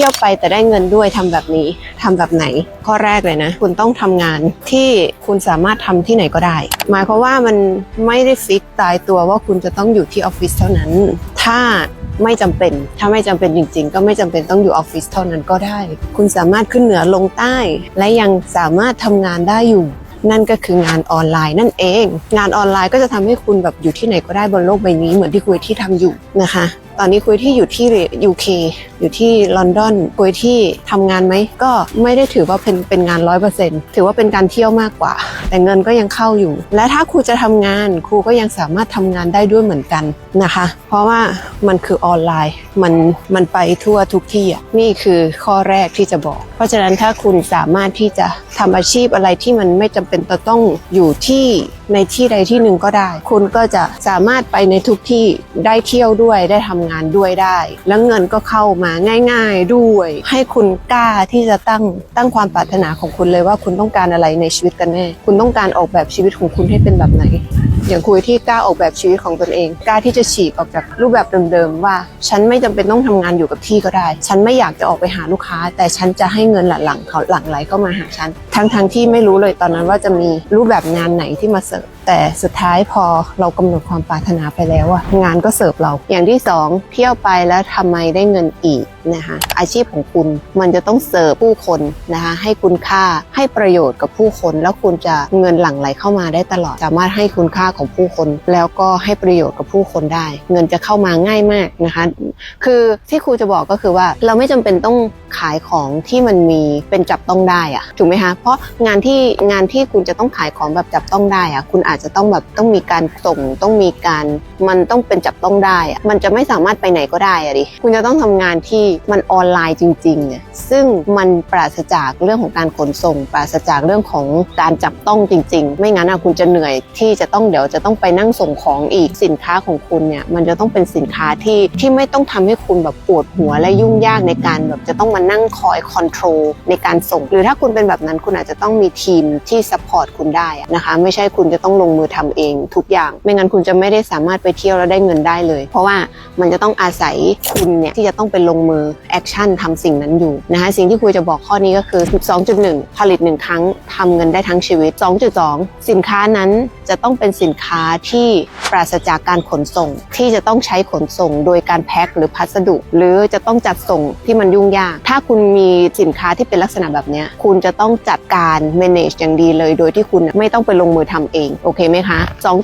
ที่ยวไปแต่ได้เงินด้วยทำแบบนี้ทำแบบไหน ข้อแรกเลยนะ คุณต้องทำงานที่คุณสามารถทำที่ไหนก็ได้ หมายความว่ามันไม่ได้ฟิกตายตัวว่าคุณจะต้องอยู่ที่ออฟฟิศเท่านั้น ถ้าไม่จำเป็น ถ้าไม่จำเป็นจริง ๆ ก็ไม่จำเป็นต้องอยู่ออฟฟิศเท่านั้นก็ได้ คุณสามารถขึ้นเหนือลงใต้ และยังสามารถทำงานได้อยู่นั่นก็คืองานออนไลน์นั่นเอง งานออนไลน์ก็จะทำให้คุณแบบอยู่ที่ไหนก็ได้บนโลกใบนี้เหมือนที่คุยที่ทำอยู่นะคะ ตอนนี้คุยที่อยู่ที่ UK อยู่ที่ลอนดอนคุยที่ทำงานไหมก็ไม่ได้ถือว่าเป็นเป็นงานร้อยเปอร์เซ็นต์ถือว่าเป็นการเที่ยวมากกว่า แต่เงินก็ยังเข้าอยู่ และถ้าครูจะทำงานครูก็ยังสามารถทำงานได้ด้วยเหมือนกันนะคะ เพราะว่ามันคือออนไลน์มันมันไปทั่วทุกที่อะนี่คือข้อแรกที่จะบอก เพราะฉะนั้นถ้าคุณสามารถที่จะทำอาชีพอะไรที่มันไม่จำเป็นต้องอยู่ที่ ในที่ใดที่หนึ่งก็ได้ คุณก็จะสามารถไปในทุกที่ได้เที่ยวด้วยได้ทำงานด้วยได้ แล้วเงินก็เข้ามาง่าย ๆด้วย ให้คุณกล้าที่จะตั้งตั้งความปรารถนาของคุณเลยว่าคุณต้องการอะไรในชีวิตกันแน่คุณต้องการออกแบบชีวิตของคุณให้เป็นแบบไหน อย่างคุยที่กล้าออกแบบชีวิตของตนเองกล้าที่จะฉีกออกจากรูปแบบเดิมๆว่า ฉันไม่จำเป็นต้องทำงานอยู่กับที่ก็ได้ ฉันไม่อยากจะออกไปหาลูกค้า แต่ฉันจะให้เงินหลังๆเขาหลั่งไหลเข้ามาหาฉัน ทั้งๆที่ไม่รู้เลยตอนนั้นว่าจะมีรูปแบบงานไหนที่มาเสิร์ฟแต่สุดท้ายพอเรากำหนดความปรารถนาไปแล้วอะงานก็เสิร์ฟเรา อย่างที่สองเที่ยวไปแล้วทำไมได้เงินอีกนะคะอาชีพของคุณมันจะต้องเสิร์ฟผู้คนนะคะให้คุณค่าให้ประโยชน์กับผู้คน แล้วคุณจะเงินหลั่งไหลเข้ามาได้ตลอด สามารถให้คุณค่าของผู้คน แล้วก็ให้ประโยชน์กับผู้คนได้ เงินจะเข้ามาง่ายมากนะคะคือที่ครูจะบอกก็คือว่าเราไม่จำเป็นต้องขายของที่มันมีเป็นจับต้องได้อะถูกไหมคะเพราะงานที่งานที่คุณจะต้องขายของแบบจับต้องได้อะคุณอาจจะต้องแบบต้องมีการส่งต้องมีการมันต้องเป็นจับต้องได้อะมันจะไม่สามารถไปไหนก็ได้อะดิคุณจะต้องทำงานที่มันออนไลน์จริงๆเนี่ยซึ่งมันปราศจากเรื่องของการขนส่ง ปราศจากเรื่องของการจับต้องจริง ๆ ไม่งั้นอะคุณจะเหนื่อยที่จะต้องเดี๋ยวจะต้องไปนั่งส่งของอีกสินค้าของคุณเนี่ยมันจะต้องเป็นสินค้าที่ที่ไม่ต้องทำให้คุณแบบปวดหัวและยุ่งยากในการแบบจะต้องมานั่งคอยคอนโทรลในการส่ง หรือถ้าคุณเป็นแบบนั้นคุณคุณอาจจะต้องมีทีมที่ซัพพอร์ตคุณได้นะคะ ไม่ใช่คุณจะต้องลงมือทำเองทุกอย่าง ไม่งั้นคุณจะไม่ได้สามารถไปเที่ยวแล้วได้เงินได้เลย เพราะว่ามันจะต้องอาศัยคุณเนี่ยที่จะต้องไปลงมือแอคชั่นทำสิ่งนั้นอยู่นะคะสิ่งที่คุยจะบอกข้อนี้ก็คือ2.1 ผลิตหนึ่งครั้งทำเงินได้ทั้งชีวิต 2.2 สินค้านั้นจะต้องเป็นสินค้าที่ปราศจากการขนส่ง ที่จะต้องใช้ขนส่ง โดยการแพ็คหรือพัสดุ หรือจะต้องจัดส่งที่มันยุ่งยาก ถ้าคุณมีสินค้าที่เป็นลักษณะแบบนี้คุณจะต้องจัดการ manage อย่างดีเลย โดยที่คุณไม่ต้องไปลงมือทำเอง โอเคไหมคะ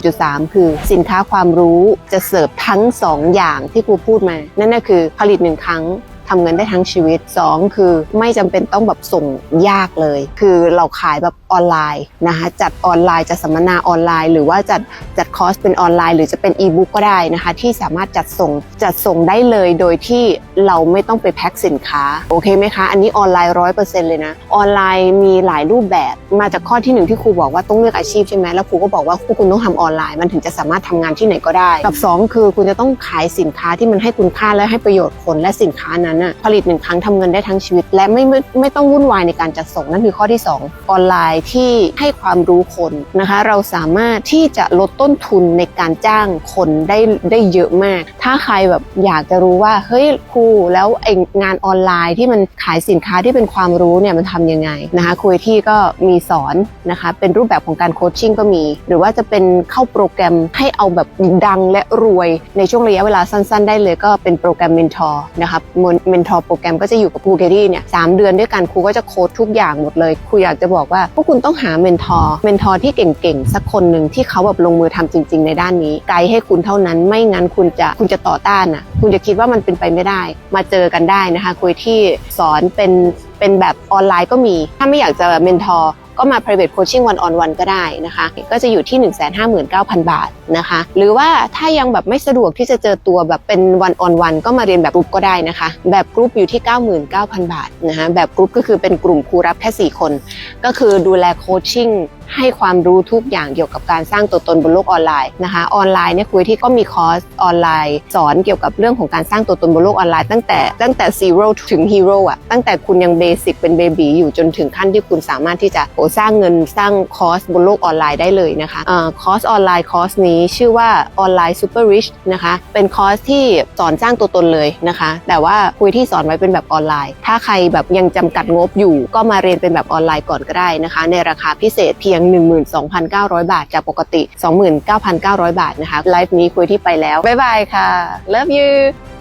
2.3 คือสินค้าความรู้จะเสิร์ฟทั้ง 2 อย่างที่ครูพูดมา นั่นก็คือผลิตหนึ่งครั้ง ทำเงินได้ทั้งชีวิต 2 คือไม่จำเป็นต้องแบบส่งยากเลย คือเราขายแบบออนไลน์นะคะจัดออนไลน์จัดสัมมนาออนไลน์ หรือว่าจัดจัดคอร์สเป็นออนไลน์ หรือจะเป็นอีบุ๊กก็ได้นะคะที่สามารถจัดส่งจัดส่งได้เลยโดยที่เราไม่ต้องไปแพ็คสินค้าโอเคไหมคะ อันนี้ออนไลน์ร้อยเปอร์เซ็นต์เลยนะออนไลน์มีหลายรูปแบบ มาจากข้อที่หนึ่งที่ครูบอกว่าต้องเลือกอาชีพใช่ไหมแล้วครูก็บอกว่าคุณต้องทำออนไลน์ มันถึงจะสามารถทำงานที่ไหนก็ได้ กับสองคือคุณจะต้องขายสินค้าที่มันให้คุณค่าและให้ประโยชน์คนและสินค้านั้นน่ะผลิตหนึ่งครั้งทำเงินได้ทั้งชีวิต และไม่ไม่ไม่ต้องวุ่นวายในการจัดส่งนั่นคือข้อที่ 2 ออนไลน์ที่ให้ความรู้คนนะคะ เราสามารถที่จะลดต้นทุนในการจ้างคนได้ได้เยอะมาก ถ้าใครแบบอยากจะรู้ว่าเฮ้ยครูแล้วไองานออนไลน์ที่มันขายสินค้าที่เป็นความรู้เนี่ยมันทำยังไงนะคะคุยที่ก็มีสอนนะคะเป็นรูปแบบของการโคชชิ่งก็มี หรือว่าจะเป็นเข้าโปรแกรมให้เอาแบบดังและรวยในช่วงระยะเวลาสั้น ๆ ได้เลยก็เป็นโปรแกรมเมนทอร์นะครับเมนทอร์โปรแกรมก็จะอยู่กับครูเกดี้เนี่ยสามเดือนด้วยกันครูก็จะโค้ดทุกอย่างหมดเลยครูอยากจะบอกว่าพวกคุณต้องหาเมนทอร์เมนทอร์ที่เก่งๆ สักคนหนึ่งที่เขาแบบลงมือทำจริง ๆ ในด้านนี้ ไกด์ให้คุณเท่านั้นไม่งั้นคุณจะคุณจะต่อต้านอะคุณจะคิดว่ามันเป็นไปไม่ได้ มาเจอกันได้นะคะคุยที่สอนเป็นเป็นแบบออนไลน์ก็มี ถ้าไม่อยากจะเมนทอร์ ก็มา private coaching one on one ก็ได้นะคะ ก็จะอยู่ที่ 159,000 บาทนะคะ หรือว่าถ้ายังแบบไม่สะดวกที่จะเจอตัวแบบเป็น one on one ก็มาเรียนแบบกรุ๊ปก็ได้นะคะ แบบกรุ๊ปอยู่ที่ 99,000 บาทนะคะแบบกรุ๊ปก็คือเป็นกลุ่มครูรับแค่ 4 คน ก็คือดูแลโคชชิ่งให้ความรู้ทุกอย่างเกี่ยวกับการสร้างตัวตนบนโลกออนไลน์นะคะ ออนไลน์เนี่ยคุยที่ก็มีคอร์สออนไลน์ สอนเกี่ยวกับเรื่องของการสร้างตัวตนบนโลกออนไลน์ตั้งแต่ตั้งแต่ zero ถึง hero อะตั้งแต่คุณยังเบสิกเป็นเบบีอยู่จนถึงขั้นที่คุณสามารถที่จะโสร้างเงินสร้างคอร์สบนโลกออนไลน์ได้เลยนะคะคอร์สออนไลน์คอร์สนี้ชื่อว่าออนไลน์ super rich นะคะเป็นคอร์สที่สอนสร้างตัวตนเลยนะคะ แต่ว่าคุยที่สอนไว้เป็นแบบออนไลน์ ถ้าใครแบบยังจำกัดงบอยู่ ก็มาเรียนเป็นแบบออนไลน์ก่อนก็ได้นะคะ ในราคาพิเศษเพียง 12,900 บาท จากปกติ 29,900 บาทนะคะไลฟ์นี้คุยที่ไปแล้ว บ๊ายบายค่ะ love you